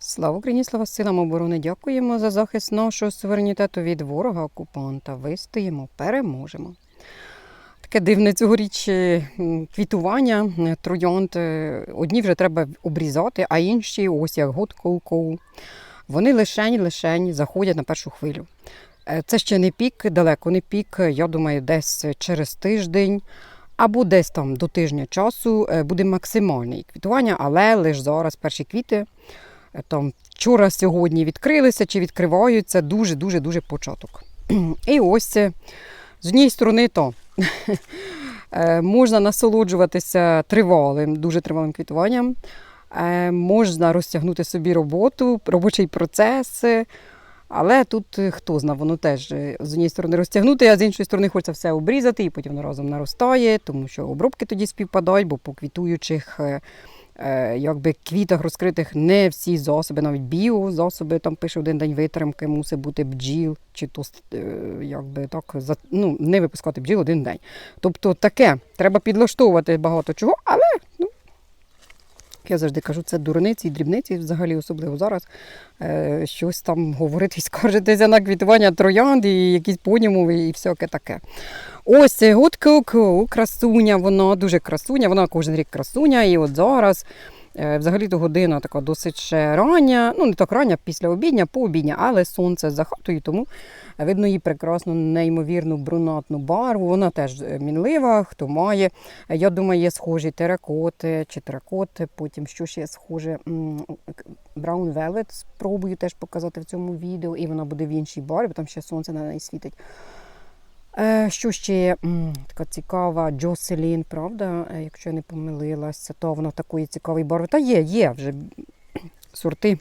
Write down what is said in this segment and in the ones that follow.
Слава Україні, слава силам оборони! Дякуємо за захист нашого суверенітету від ворога окупанта. Вистоїмо, переможемо. Таке дивне цьогоріч е, квітування е, троянд. е, Одні вже треба обрізати, а інші, ось як год коу вони лишень-лишень заходять на першу хвилю. Це ще не пік, далеко не пік. Я думаю, десь через тиждень або десь там до тижня часу буде максимальне квітування, але лише зараз перші квіти. Е, Там вчора, сьогодні відкрилися чи відкриваються дуже дуже початок. І ось з однієї сторони то е, можна насолоджуватися тривалим, дуже тривалим квітуванням. Е, Можна розтягнути собі роботу, робочий процес. Але тут хто зна, воно теж з однієї сторони розтягнути, а з іншої сторони хочеться все обрізати, і потім воно разом наростає, тому що обробки тоді співпадають, бо по квітуючих якби квітах розкритих не всі засоби, навіть біозасоби, там пише один день витримки, мусить бути бджіл, чи то е, якби так ну, не випускати бджіл один день. Тобто таке, треба підлаштовувати багато чого, але ну, я завжди кажу, це дурниці і дрібниці, взагалі, особливо зараз. Е, щось там говорити і скаржитися на квітування троянд і якісь понімови, і всяке таке. Ось от красуня, вона дуже красуня, вона кожен рік красуня. І от зараз взагалі-то година така досить рання, ну не так рання, після обідня, по обідня, але сонце за хатою, тому видно її прекрасну, неймовірну брунатну барву. Вона теж е, мінлива, хто має. Е, Я думаю, є схожі теракоти чи теракоти, потім що ще схоже. Brown Velvet спробую теж показати в цьому відео, і вона буде в іншій барві, бо там ще сонце на неї світить. Е, Що ще є така цікава Джоселін, правда? Е, Якщо я не помилилася, то вона такої цікавої барви. Та є, є вже сорти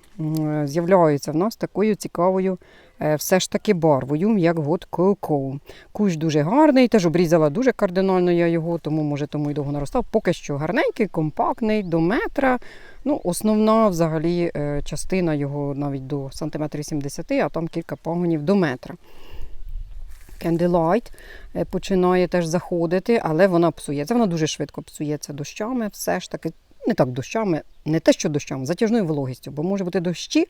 з'являються в нас такою цікавою е, все ж таки барвою, як год коко. Кущ дуже гарний, теж обрізала дуже кардинально я його, тому може тому й довго наростав. Поки що гарненький, компактний, до метра. Ну, основна взагалі частина його навіть до сантиметрів 70, а там кілька пагонів до метра. Candlelight е, починає теж заходити, але вона псується. Вона дуже швидко псується дощами, все ж таки, не так дощами, не те, що дощами, затяжною вологістю, бо може бути дощі,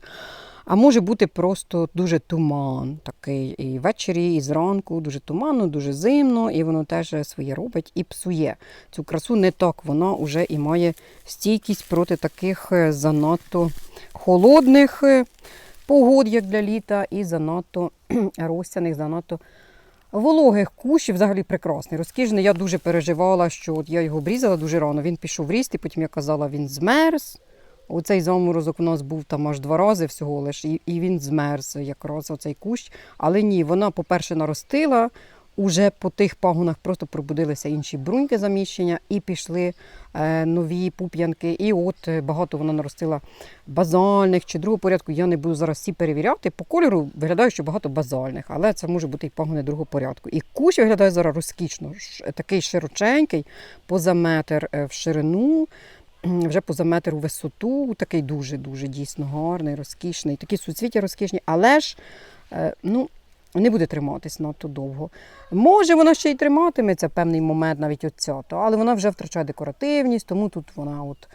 а може бути просто дуже туман такий. І ввечері, і зранку дуже туманно, дуже зимно, і воно теж своє робить і псує. Цю красу не так, вона вже і має стійкість проти таких е, занадто холодних е, погод, як для літа, і занадто розсяних, занадто вологих кущів. Взагалі прекрасний, розкіжний. Я дуже переживала, що от я його обрізала дуже рано. Він пішов в ріст, і потім я казала, він змерз. Оцей заморозок у нас був там аж два рази всього лиш, і, і він змерз якраз оцей кущ. Але ні, вона, по-перше, наростила. Уже по тих пагонах просто пробудилися інші бруньки заміщення і пішли е, нові пуп'янки. І от е, багато вона наростила базальних чи другого порядку. Я не буду зараз всі перевіряти. По кольору виглядає, що багато базальних, але це може бути і пагони другого порядку. І кущ виглядає зараз розкішно, такий широченький, поза метр е, в ширину. Вже поза метр у висоту, такий дуже-дуже дійсно гарний, розкішний, такі суцвіття розкішні, але ж ну, не буде триматись надто довго. Може, вона ще й триматиметься певний момент, навіть оця, то, але вона вже втрачає декоративність, тому тут вона от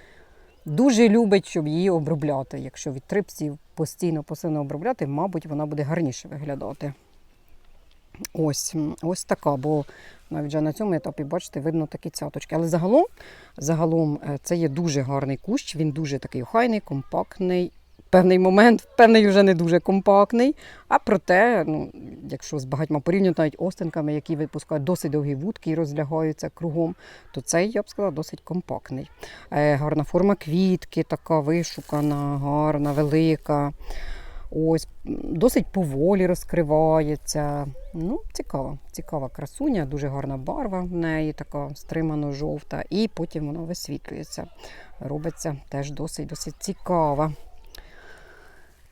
дуже любить, щоб її обробляти. Якщо від трипсів постійно посильно обробляти, мабуть, вона буде гарніше виглядати. Ось, ось така, бо навіть вже на цьому етапі, бачите, видно такі цяточки. Але загалом, загалом е, це є дуже гарний кущ, він дуже такий охайний, компактний. Певний момент, певний вже не дуже компактний. А проте, ну, якщо з багатьма порівняти навіть остинками, які випускають досить довгі вудки і розлягаються кругом, то цей, я б сказала, досить компактний. Е, гарна форма квітки, така вишукана, гарна, велика. Ось, досить поволі розкривається. Ну, цікава, цікава красуня, дуже гарна барва в неї, така стримано-жовта, і потім вона висвітлюється. Робиться теж досить досить цікава.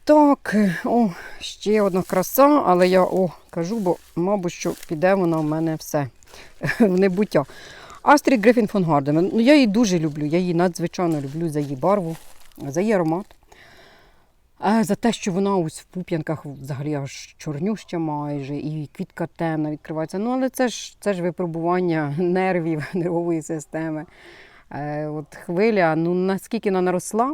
Так, е, о, ще одна краса, але я о, кажу, бо, мабуть, що піде вона в мене все в небуття. Астрід Грифін фон Гарден. Ну, я її дуже люблю, я її надзвичайно люблю за її барву, за її аромат. А за те, що вона ось в пуп'янках взагалі аж чорнюща майже, і квітка темна відкривається. Ну, але це ж, це ж випробування нервів, нервової системи. Е, от хвиля, ну наскільки вона наросла,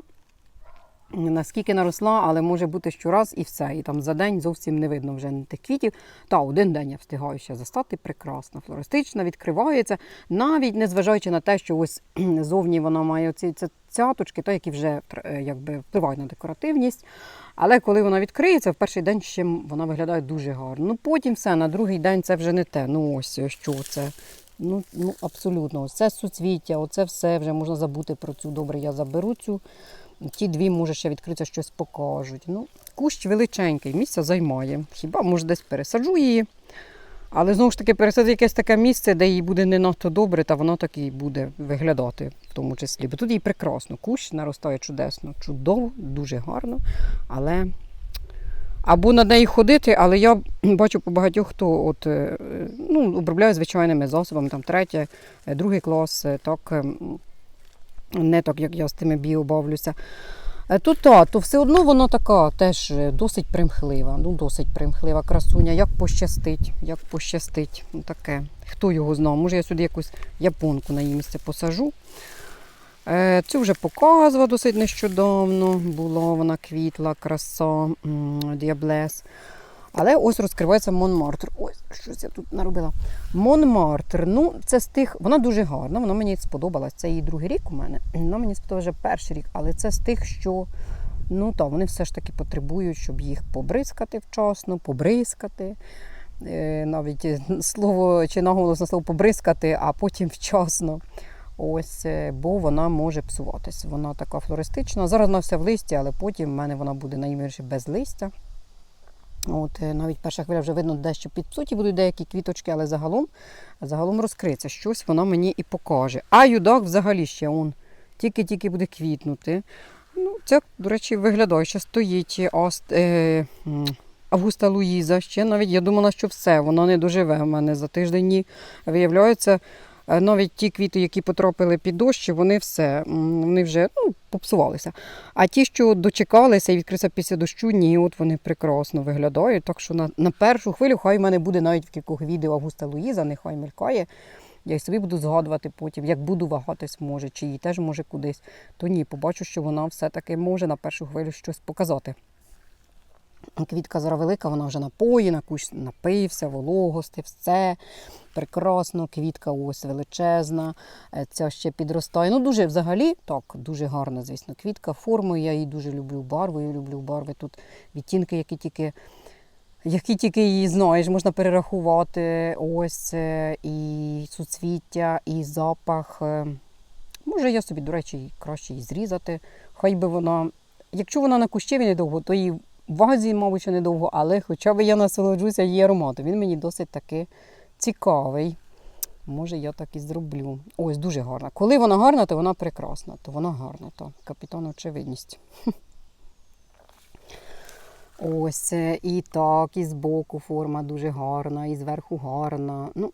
наскільки наросла, але може бути щораз і все. І там за день зовсім не видно вже тих квітів. Та один день я встигаю ще застати прекрасно. Флористична, відкривається, навіть незважаючи на те, що ось зовні вона має ці цяточки, то які вже е, якби впливають на декоративність. Але коли вона відкриється, в перший день ще вона виглядає дуже гарно. Ну потім все, на другий день це вже не те. Ну ось що це. Ну, ну абсолютно, ось це суцвіття, оце все вже можна забути про цю. Добре, я заберу цю. Ті дві, може, ще відкриться, щось покажуть. Ну, Кущ величенький, місця займає. Хіба може десь пересаджу її. Але знову ж таки пересадити якесь таке місце, де їй буде не надто добре, та вона так і буде виглядати в тому числі. Бо тут їй прекрасно. Кущ наростає чудесно, чудово, дуже гарно. Але або на неї ходити, але я бачу по багатьох, хто от, е, ну, обробляє звичайними засобами, там третє, е, другий клас, е, так, ем, не так, як я з тими біобавлюся. Е, То та, то все одно вона така теж е, досить примхлива. Ну, досить примхлива красуня. Як пощастить, як пощастить. Ну, таке. Хто його знав? Може, я сюди якусь японку на її місце посажу. Е, Цю вже показувала досить нещодавно. Була вона квітла, краса, діаблес. Але ось розкривається Монмартр. Ось, щось я тут наробила. Монмартр. Ну, це з тих, вона дуже гарна, вона мені сподобалась. Це її другий рік у мене. Вона мені сподобалася вже перший рік, але це з тих, що ну, та, вони все ж таки потребують, щоб їх побризкати вчасно, побризкати. Е, навіть слово чи наголос на слово побризкати, а потім вчасно. Ось, е, бо вона може псуватись. Вона така флористична. Зараз вона вся в листі, але потім в мене вона буде найменше без листя. От, е, навіть перша хвиля вже видно дещо підпсуті будуть деякі квіточки, але загалом, загалом розкриється. Щось вона мені і покаже. А юдак взагалі ще он тільки-тільки буде квітнути. Ну, Це, до речі, виглядає, що стоїть аст, е, Августа Луїза. Ще навіть я думала, що все, вона не доживе в мене за тиждень. Ні. Виявляється, е, навіть ті квіти, які потрапили під дощ, вони все, вони вже ну, попсувалися. А ті, що дочекалися і відкрився після дощу, ні, от вони прекрасно виглядають. Так що на, на першу хвилю хай в мене буде навіть в кількох відео Августа Луїза, нехай мелькає. Я й собі буду згадувати потім, як буду вагатись, може, чи їй теж може кудись. То ні, побачу, що вона все-таки може на першу хвилю щось показати. Квітка зараз велика, вона вже напоїна, кущ напився, вологостив, все прекрасно. Квітка ось величезна, е, ця ще підростає. Ну, дуже взагалі, так, дуже гарна, звісно, квітка. Формою я її дуже люблю, барвою люблю барви. Тут відтінки, які тільки, які тільки її знаєш, можна перерахувати. Ось е, і суцвіття, і запах. Е, Може, я собі, до речі, краще її зрізати. Хай би вона. Якщо вона на кущеві недовго, то її в вазі, мабуть, що недовго, але хоча б я насолоджуся її ароматом. Він мені досить таки цікавий. Може, я так і зроблю. Ось дуже гарна. Коли вона гарна, то вона прекрасна. То вона гарна, то капітан очевидність. Ось е, і так, і збоку форма дуже гарна, і зверху гарна. Ну,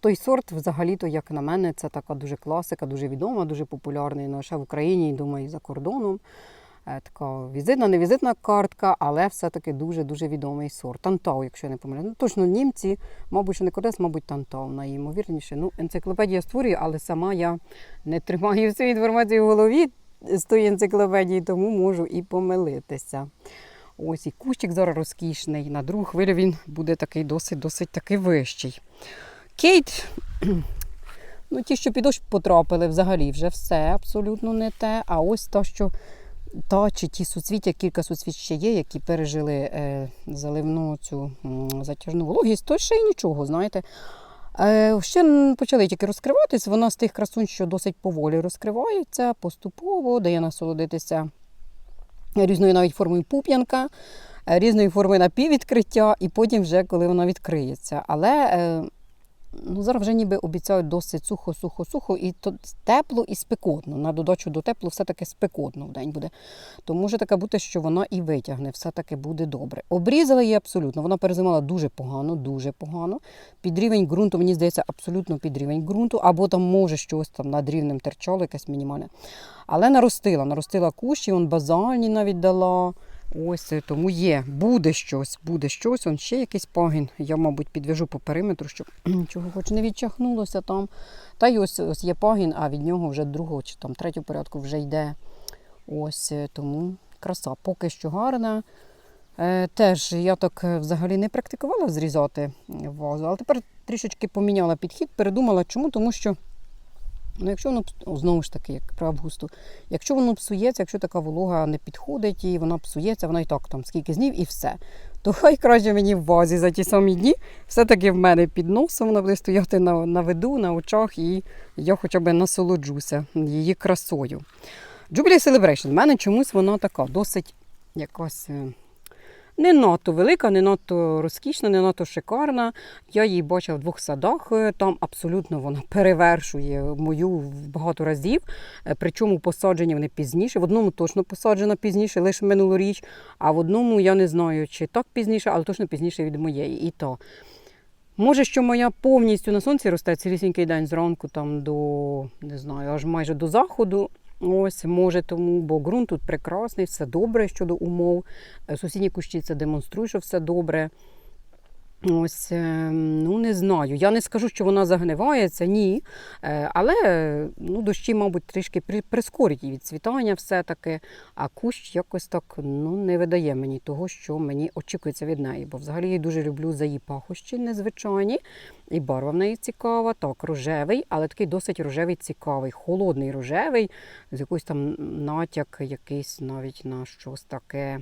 той сорт, взагалі-то, як на мене, це така дуже класика, дуже відома, дуже популярна не лише в Україні, і думаю, і за кордоном. Е, Така візитна, не візитна картка, але все-таки дуже-дуже відомий сорт. Тантау, якщо я не помиляю. Ну, точно німці, мабуть, що не кодес, мабуть, тантау, найімовірніше. Ну, енциклопедія створює, але сама я не тримаю всю інформацію в голові з тої енциклопедії, тому можу і помилитися. Ось і кущик зараз розкішний. На другу хвилю він буде такий досить-досить таки вищий. Кейт, ну ті, що під потрапили, взагалі вже все абсолютно не те. А ось та, що та чи ті суцвіття, кілька суцвіт ще є, які пережили е, заливну цю м, затяжну вологість, то ще й нічого, знаєте. Е, ще почали тільки розкриватись. Вона з тих красунь, що досить поволі розкривається, поступово, дає насолодитися різною навіть формою пуп'янка, різної форми напіввідкриття, і потім вже коли вона відкриється. Але е, ну, зараз вже ніби обіцяють досить сухо, сухо, сухо, і то тепло і спекотно. На додачу до тепло все-таки спекотно в день буде. То може таке бути, що вона і витягне, все-таки буде добре. Обрізала її абсолютно. Вона перезимала дуже погано, дуже погано. Під рівень ґрунту, мені здається, абсолютно під рівень ґрунту, або там може щось там над рівнем терчало, якесь мінімальне. Але наростила, наростила кущі, он базальні навіть дала. Ось е, тому є, буде щось, буде щось, он ще якийсь пагін. Я, мабуть, підв'яжу по периметру, щоб нічого хоч не відчахнулося там. Та й ось, ось є пагін, а від нього вже другого чи там третього порядку вже йде Ось е, тому краса поки що гарна. Е, Теж я так е, взагалі не практикувала зрізати вазу, але тепер трішечки поміняла підхід, передумала, чому, тому що ну, якщо воно знову ж таки, як про августу, якщо воно псується, якщо така волога не підходить і вона псується, вона і так там скільки днів і все. То хай краще мені в вазі за ті самі дні, все-таки в мене під носом вона буде стояти на, на виду, на очах, і я хоча б насолоджуся її красою. Jubilee Celebration, в мене чомусь вона така досить якась. Не надто велика, не надто розкішна, не надто шикарна. Я її бачила в двох садах. е, Там абсолютно вона перевершує мою в багато разів. Е, Причому посаджені вони пізніше. В одному точно посаджена пізніше, лише минулоріч, а в одному я не знаю, чи так пізніше, але точно пізніше від моєї. І то. Може, що моя повністю на сонці росте цілісінький день зранку там до не знаю, аж майже до заходу. Ось, може тому, бо ґрунт тут прекрасний, все добре щодо умов. Е, Сусідні кущі це демонструють, що все добре. Ось, е, ну не знаю. Я не скажу, що вона загнивається, ні. Е, Але ну, дощі, мабуть, трішки при- прискорять її відцвітання все-таки. А кущ якось так ну, не видає мені того, що мені очікується від неї. Бо взагалі я дуже люблю за її пахощі незвичайні. І барва в неї цікава. Так, рожевий, але такий досить рожевий цікавий, холодний рожевий, з якийсь там натяк, якийсь навіть на щось таке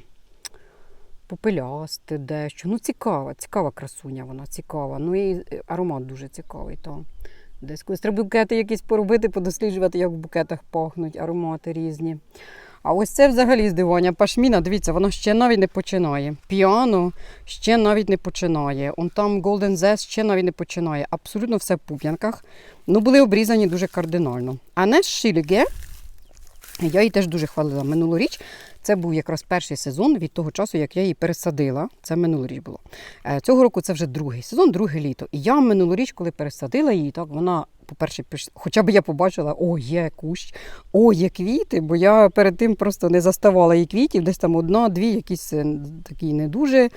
попелясте дещо. Ну, цікава, цікава красуня вона, цікава. Ну і е, аромат дуже цікавий. То. Десь колись треба букети якісь поробити, подосліджувати, як в букетах пахнуть, аромати різні. А ось це взагалі здивування. Пашміна, дивіться, вона ще навіть не починає. Піано ще навіть не починає. Он там Golden Zest ще навіть не починає. Абсолютно все в пуп'янках. Ну, були обрізані дуже кардинально. А не Шіліге, я її теж дуже хвалила минулоріч. Це був якраз перший сезон від того часу, як я її пересадила. Це минулоріч було. Е, Цього року це вже другий сезон, друге літо. І я минулоріч, коли пересадила її, так вона, по-перше, хоча б я побачила, о, є кущ, о, є квіти, бо я перед тим просто не заставала її квітів, десь там одна-дві, якісь е, такі не дуже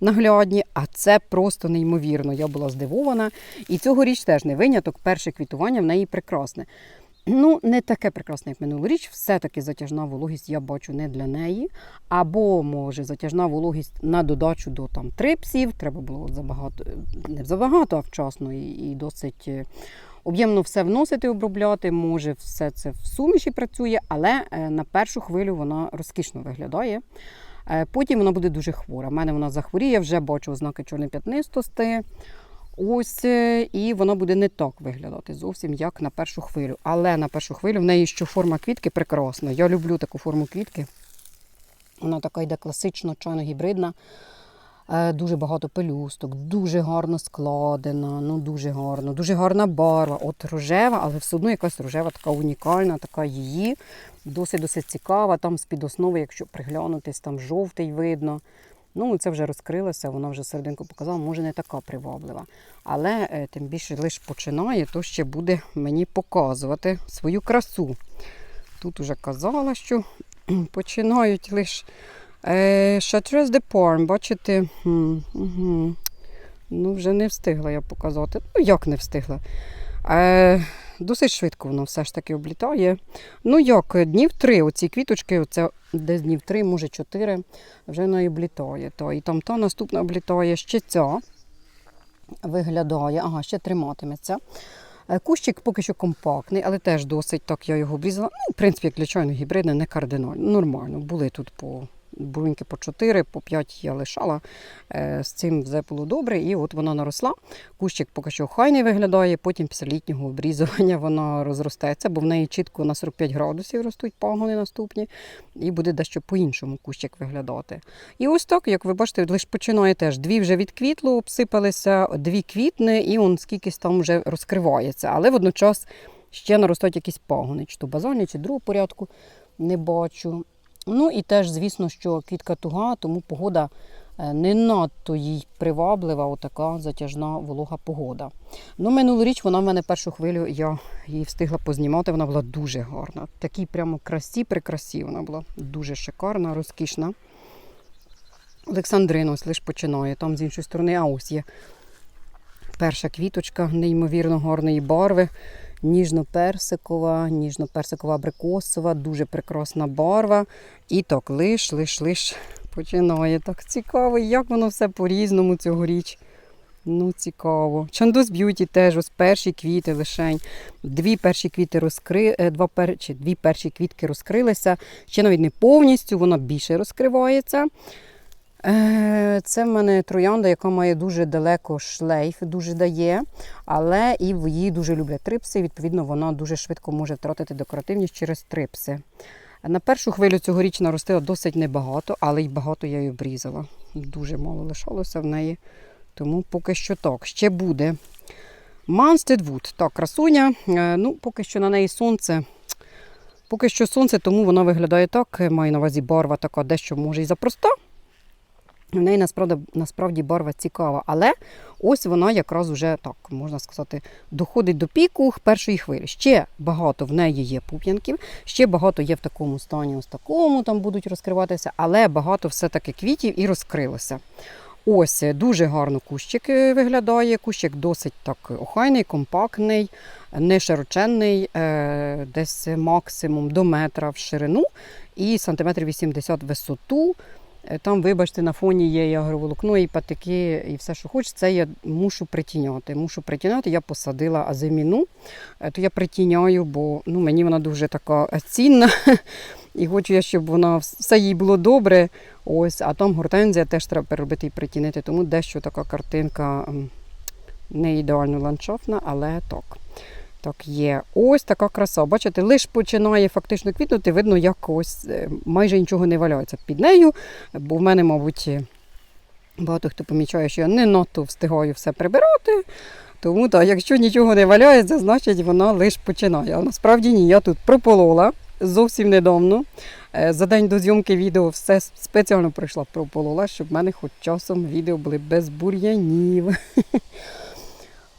наглядні. А це просто неймовірно. Я була здивована. І цьогоріч теж не виняток. Перше квітування в неї прекрасне. Ну, не таке прекрасне, як минулоріч. Все-таки затяжна вологість я бачу не для неї. Або, може, затяжна вологість на додачу до там трипсів. Треба було забагато, не забагато, а вчасно і, і досить е, об'ємно все вносити, обробляти. Може, все це в суміші працює, але е, на першу хвилю вона розкішно виглядає. Е, Потім вона буде дуже хвора. У мене вона захворіє, вже бачу ознаки чорної п'ятнистості. Ось е, і вона буде не так виглядати зовсім, як на першу хвилю. Але на першу хвилю в неї ще форма квітки прекрасна. Я люблю таку форму квітки. Вона така йде класично, чайно-гібридна. Е, Дуже багато пелюсток, дуже гарно складена, ну дуже гарно, дуже гарна барва. От рожева, але все одно якась рожева, така унікальна, така її. Досить досить цікава. Там з-під основи, якщо приглянутись, там жовтий видно. Ну, це вже розкрилося, вона вже серединку показала, може не така приваблива. Але е, тим більше лише починає, то ще буде мені показувати свою красу. Тут уже казала, що починають лише е, Chartreuse de Parme, бачите, ну вже не встигла я показати. Ну, як не встигла? Е, досить швидко воно все ж таки облітає. Ну як, днів три, оці квіточки, оце десь днів три, може чотири, вже воно облітає. То, і там то наступна облітає, ще ця виглядає, ага, ще триматиметься. Е, Кущик поки що компактний, але теж досить так я його обрізала. Ну, в принципі, як для чайно гібридне, не кардинально. Нормально. Були тут по бруньки по 4, по 5 я лишала. Е, З цим все було добре. І от вона наросла. Кущик поки що хай не виглядає, потім після літнього обрізування вона розростеться, бо в неї чітко на 45 градусів ростуть пагони наступні, і буде дещо по-іншому кущик виглядати. І ось так, як ви бачите, лише починає теж. Дві вже відквітло, обсипалися, дві квітне, і он скількись там вже розкривається. Але водночас ще наростають якісь пагони, чи то базальні, чи другого порядку не бачу. Ну і теж, звісно, що квітка туга, тому погода е, не надто їй приваблива, отака затяжна волога погода. Ну, минулоріч вона в мене першу хвилю, я її встигла познімати, вона була дуже гарна. Такій прямо красі, прикрасі вона була дуже шикарна, розкішна. Олександрина ось лише починає, там з іншої сторони, а ось є перша квіточка неймовірно гарної барви. Ніжно-персикова, ніжно-персикова абрикосова, дуже прекрасна барва. І так лиш, лиш, лиш починає. Так цікаво, як воно все по-різному цьогоріч. Ну, цікаво. Чандус б'юті теж ось перші квіти лишень. Дві перші квіти розкри... е, Два пер... чи дві перші квітки розкрилися. Ще навіть не повністю, вона більше розкривається. Е, Це в мене троянда, яка має дуже далеко шлейф, дуже дає, але і її дуже люблять трипси. і, Відповідно, вона дуже швидко може втратити декоративність через трипси. На першу хвилю цьогоріч наростила досить небагато, але й багато я її обрізала. Дуже мало лишалося в неї. Тому поки що так. Ще буде. Wood. Так, красуня. Е, Ну, поки що на неї сонце. Поки що сонце, тому вона виглядає так. Маю на увазі барва така, дещо може і запроста. В неї насправді, насправді барва цікава, але ось вона якраз уже так, можна сказати, доходить до піку першої хвилі. Ще багато в неї є пуп'янків, ще багато є в такому стані, ось такому там будуть розкриватися, але багато все-таки квітів і розкрилося. Ось е, дуже гарно кущик е, виглядає. Кущик досить так охайний, компактний, не широченний, е, десь максимум до метра в ширину і сантиметрів 80 в висоту. Е, Там, вибачте, на фоні є і агроволокно, і патики, і все, що хочеш, це я мушу притіняти. Мушу притіняти. Я посадила азиміну, е, то я притіняю, бо ну, мені вона дуже така е, цінна. І хочу я, щоб вона все їй було добре. Ось, а там гортензія теж треба переробити і притінити. Тому дещо така картинка не ідеально ландшафтна, але так. Так, є. Ось така краса. Бачите, лише починає фактично квітнути, видно, як ось е, майже нічого не валяється під нею. Бо в мене, мабуть, е, багато хто помічає, що я не надто встигаю все прибирати. Тому так, якщо нічого не валяється, значить вона лише починає. А насправді ні, я тут прополола зовсім недавно. Е, За день до зйомки відео все спеціально прийшла прополола, щоб в мене хоч часом відео були без бур'янів.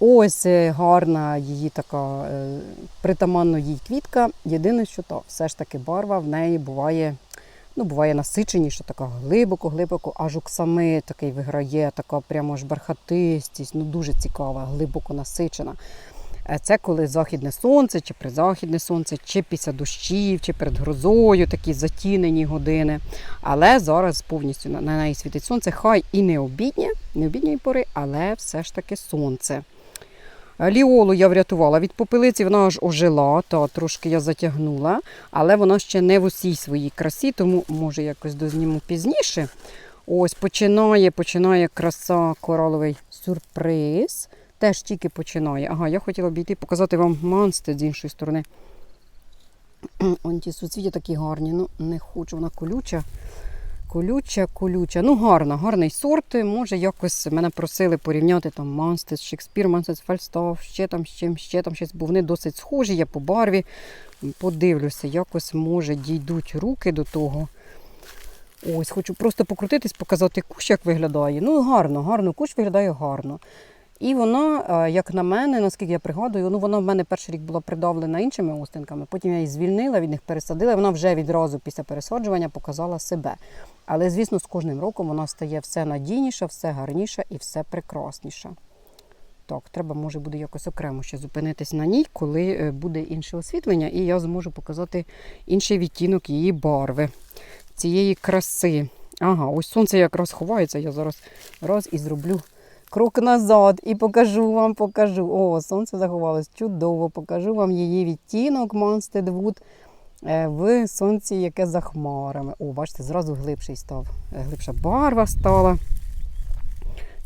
Ось е, гарна її така е, притаманно їй квітка. Єдине, що то все ж таки барва в неї буває, ну, буває насиченіша, така глибоко-глибоко, аж оксамит такий виграє, така прямо ж бархатистість, ну дуже цікава, глибоко насичена. Е, Це коли західне сонце, чи призахідне сонце, чи після дощів, чи перед грозою, такі затінені години. Але зараз повністю на неї світить сонце, хай і не обіднє, не обідньої пори, але все ж таки сонце. Ліолу я врятувала від попелиці, вона аж ожила, та трошки я затягнула, але вона ще не в усій своїй красі, тому може якось дозніму пізніше. Ось починає, починає краса кораловий сюрприз. Теж тільки починає. Ага, я хотіла обійти, показати вам манстед з іншої сторони. Он ті суцвіття такі гарні. Ну, не хочу, вона колюча. Колюча, колюча. Ну, гарна, гарний сорт. Може, якось мене просили порівняти там Манстед, Шекспір, Манстед, Фальстаф, ще там з чим, ще там щось, бо вони досить схожі, я по барві. Подивлюся, якось може дійдуть руки до того. Ось, хочу просто покрутитись, показати кущ, як виглядає. Ну, гарно, гарно, кущ виглядає гарно. І вона, е, як на мене, наскільки я пригадую, ну вона в мене перший рік була придавлена іншими остинками, потім я її звільнила, від них пересадила. Вона вже відразу після пересаджування показала себе. Але, звісно, з кожним роком вона стає все надійніша, все гарніша і все прекрасніша. Так, треба, може, буде якось окремо ще зупинитись на ній, коли е, буде інше освітлення, і я зможу показати інший відтінок її барви, цієї краси. Ага, ось сонце якраз ховається. Я зараз раз і зроблю крок назад і покажу вам, покажу. О, сонце заховалось чудово. Покажу вам її відтінок Monstead Wood в сонці, яке за хмарами. О, бачите, зразу глибший став. Е, Глибша барва стала.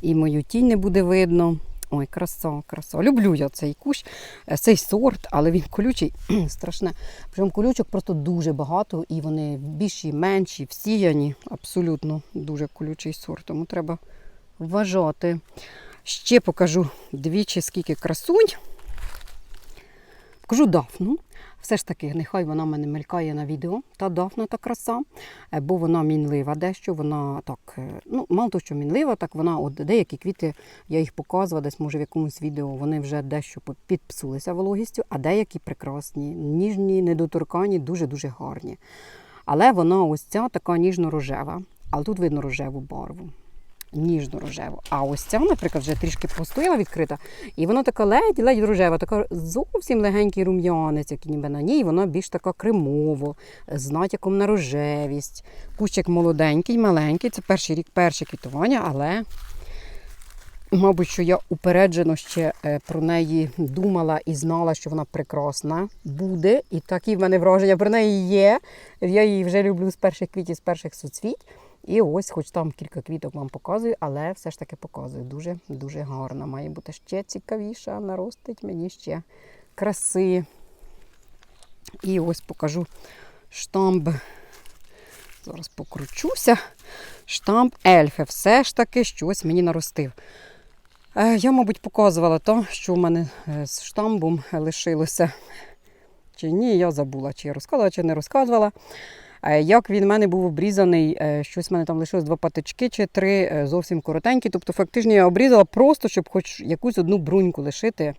І мою тінь не буде видно. Ой, краса, краса. Люблю я цей кущ, е, цей сорт, але він колючий, страшне. Причому колючок просто дуже багато, і вони більші, менші, всіяні. Абсолютно дуже колючий сорт. Тому треба вважати. Ще покажу двічі, скільки красунь. Покажу дафну. Все ж таки, нехай вона мене мелькає на відео, та дафна та краса, е, бо вона мінлива дещо. Вона так, е, ну, мало того, що мінлива, так вона, от деякі квіти, я їх показувала, десь може в якомусь відео вони вже дещо підпсулися вологістю, а деякі прекрасні, ніжні, недоторкані, дуже-дуже гарні. Але вона ось ця така ніжно-рожева, але тут видно рожеву барву. Ніжну рожеву. А ось ця, наприклад, вже трішки постояла відкрита, і вона така ледь-ледь рожева, така зовсім легенький рум'янець, який ніби на ній, вона більш така кремово, з натяком на рожевість. Кущик молоденький, маленький, це перший рік, перше квітування, але Мабуть, що я упереджено ще е, про неї думала і знала, що вона прекрасна буде. І такі в мене враження про неї є. Я її вже люблю з перших квітів, з перших суцвіть. І ось, хоч там кілька квіток вам показую, але все ж таки показую. Дуже дуже гарна. Має бути ще цікавіша, наростить мені ще краси. І ось покажу штамп. Зараз покручуся. Штамп ельфи. Все ж таки щось мені наростив. Е, Я, мабуть, показувала то, що в мене е, з штамбом лишилося. Чи ні, я забула, чи я розказувала, чи не розказувала. Е, Як він в мене був обрізаний, е, щось в мене там лишилось два патички чи три е, зовсім коротенькі. Тобто, фактично я обрізала просто, щоб хоч якусь одну бруньку лишити,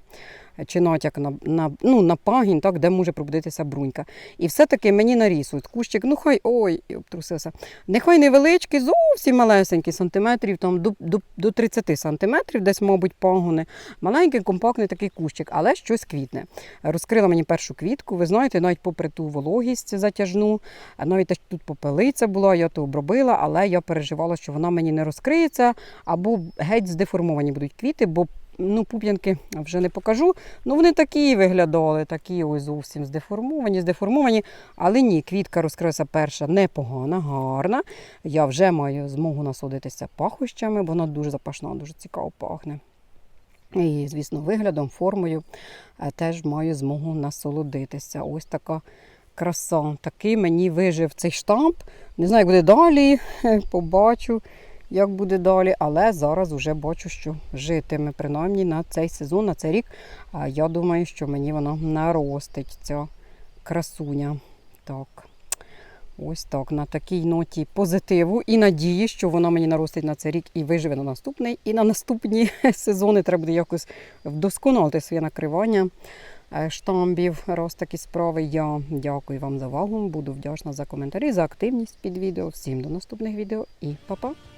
чи натяк на, на, ну, на пагін, так, де може пробудитися брунька. І все-таки мені наріс от кущик, ну хай ой, і обтрусився. Нехай невеличкий, зовсім малесенький, сантиметрів там, до, до, до 30 сантиметрів, десь, мабуть, пагони. Маленький, компактний такий кущик, але щось квітне. Розкрила мені першу квітку. Ви знаєте, навіть попри ту вологість затяжну, навіть тут попелиця була, я то обробила, але я переживала, що вона мені не розкриється, або геть здеформовані будуть квіти, бо ну, пуп'янки вже не покажу. Ну, вони такі виглядали, такі ось зовсім здеформовані, здеформовані. Але ні, квітка розкрилася перша непогана, гарна. Я вже маю змогу насолодитися пахощами, бо вона дуже запашна, дуже цікаво пахне. І, звісно, виглядом, формою е, теж маю змогу насолодитися. Ось така краса. Такий мені вижив цей штамп. Не знаю, як буде далі, побачу, як буде далі, але зараз вже бачу, що житиме, принаймні на цей сезон, на цей рік. А я думаю, що мені воно наростить ця красуня. Так. Ось так, на такій ноті позитиву і надії, що вона мені наростить на цей рік і виживе на наступний. І на наступні сезони треба буде якось вдосконалити своє накривання е, штамбів. Раз такі справи. Я дякую вам за увагу. Буду вдячна за коментарі, за активність під відео. Всім до наступних відео і па-па!